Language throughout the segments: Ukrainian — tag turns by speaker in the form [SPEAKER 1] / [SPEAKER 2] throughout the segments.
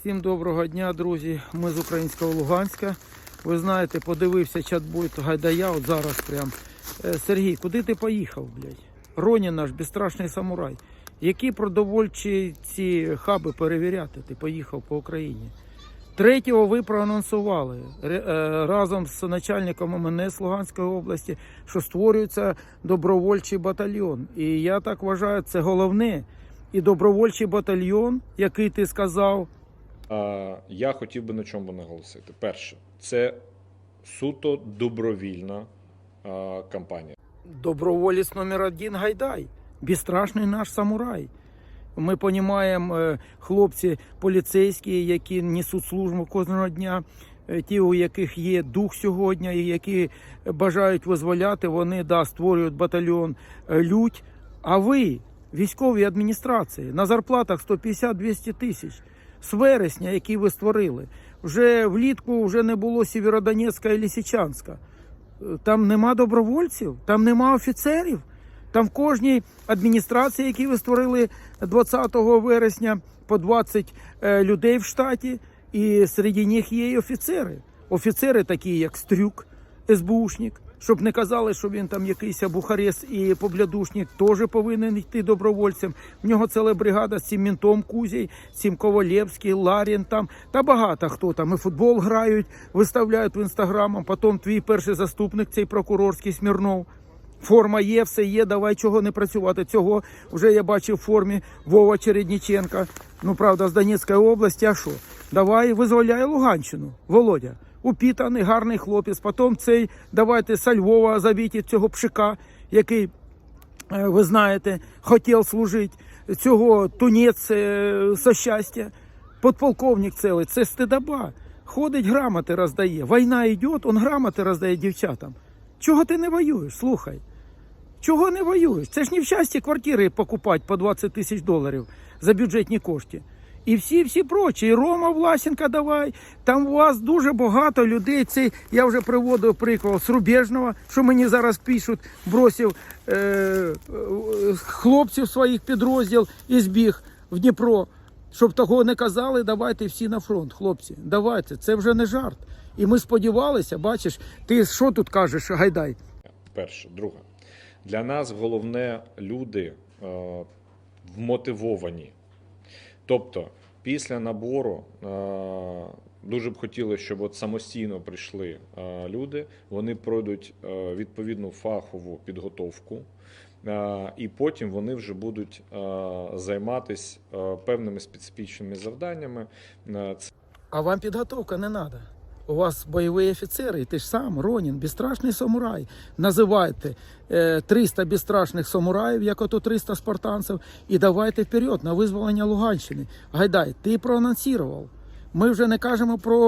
[SPEAKER 1] Всім доброго дня, друзі. Ми з українського Луганська. Ви знаєте, подивився чат-бойт Гайдая, от зараз прям. Е, Сергій, куди ти поїхав, блядь? Роні наш безстрашний самурай. Які продовольчі ці хаби перевіряти? Ти поїхав по Україні. Третього ви проанонсували е, разом з начальником МНС Луганської області, що створюється добровольчий батальйон. І я так вважаю, це головне. І добровольчий батальйон, який ти сказав,
[SPEAKER 2] Я хотів би на чому наголосити. Перше, це суто добровільна кампанія.
[SPEAKER 1] Доброволець номер один Гайдай, безстрашний наш самурай. Ми розуміємо, хлопці поліцейські, які несуть службу кожного дня, е, ті, у яких є дух сьогодні, і які бажають визволяти, вони да, створюють батальйон е, лють. А ви, військові адміністрації, на зарплатах 150-200 тисяч з вересня, які ви створили, вже влітку вже не було Сєвєродонецька і Лисичанська. Там нема добровольців, там нема офіцерів. Там в кожній адміністрації, які ви створили 20 вересня, по 20 е, людей в штаті, і серед них є і офіцери. Офіцери такі, як Стрюк, СБУшник, щоб не казали, що він там якийсь бухарест і поблядушник, теж повинен йти добровольцем. В нього ціла бригада з цим ментом Кузій, цим Ковалєвський, Ларін там та багато хто там і футбол грають, виставляють в інстаграмом. Потім твій перший заступник, цей прокурорський Смірнов. Форма є, все є, давай чого не працювати. Цього вже я бачив в формі Вова Чередніченка. Ну, правда, з Донецької області, а що? Давай визволяй Луганщину, Володя. Упітаний, гарний хлопець. Потім цей, давайте со Львова забійте цього пшика, який, е, ви знаєте, хотів служити. Цього тунець е, со щастя. Подполковник цілий, це стидоба. Ходить, грамоти роздає. Війна йде, он грамоти роздає дівчатам. Чого ти не воюєш? Слухай. Чого не воюєш? Це ж не в щасті квартири покупати по 20 тисяч доларів за бюджетні кошти. І всі, всі прочі. І Рома Власенка давай. Там у вас дуже багато людей. Це я вже приводив приклад з що мені зараз пишуть, бросив е, е, хлопців своїх підрозділ і збіг в Дніпро. Щоб того не казали, давайте всі на фронт, хлопці. Давайте, це вже не жарт. І ми сподівалися, бачиш, ти що тут кажеш, Гайдай?
[SPEAKER 2] Перше, друге, для нас головне люди е, вмотивовані. Тобто, після набору е, дуже б хотіли, щоб от самостійно прийшли е, люди, вони пройдуть е, відповідну фахову підготовку. І потім вони вже будуть займатися певними специфічними завданнями.
[SPEAKER 1] А вам підготовка не треба. У вас бойові офіцери, і ти ж сам, Ронін, безстрашний самурай. Називайте е, 300 безстрашних самураїв, як ото 300 спартанців, і давайте вперед на визволення Луганщини. Гайдай, ти проанонсував. Ми вже не кажемо про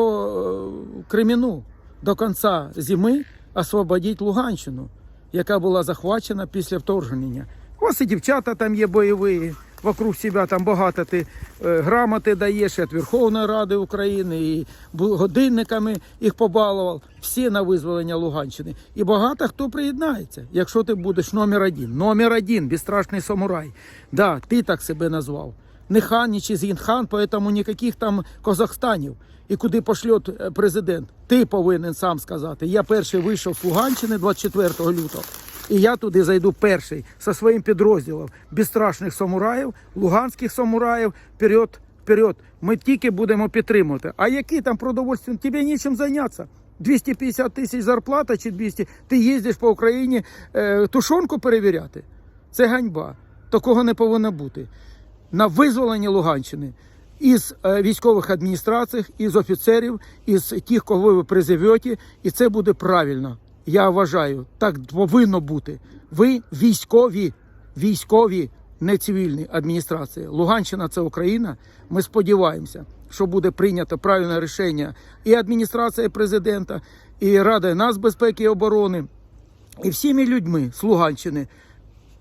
[SPEAKER 1] е, Креміну. До кінця зими освободіть Луганщину, яка була захвачена після вторгнення. Ось і дівчата там є бойові. Вокруг себе там багато ти е, грамоти даєш від Верховної Ради України, і годинниками їх побалував. Всі на визволення Луганщини. І багато хто приєднається, якщо ти будеш номер один. Номер один, безстрашний самурай. Да, ти так себе назвав. Не хан, ні Чизгін-хан, поэтому ніяких там Казахстанів. І куди пошлет е, президент, ти повинен сам сказати. Я перший вийшов з Луганщини 24 лютого. І я туди зайду перший зі своїм підрозділом безстрашних самураїв, луганських самураїв. Вперед, вперед. Ми тільки будемо підтримувати. А які там продовольстві? Тобі нічим зайнятися. 250 тисяч зарплата чи 200. Ти їздиш по Україні е, тушонку перевіряти. Це ганьба. Такого не повинно бути. На визволення Луганщини із е, військових адміністрацій, із офіцерів, із тих, кого ви призовете, і це буде правильно. Я вважаю, так повинно бути. Ви військові, військові, не цивільні адміністрації. Луганщина це Україна. Ми сподіваємося, що буде прийнято правильне рішення і адміністрація президента, і Рада нацбезпеки і оборони, і всіми людьми з Луганщини.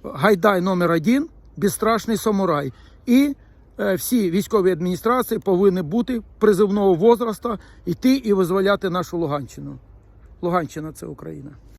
[SPEAKER 1] Гайдай номер один, безстрашний самурай. І е, всі військові адміністрації повинні бути призивного возрасту, йти і визволяти нашу Луганщину. Луганщина це Україна.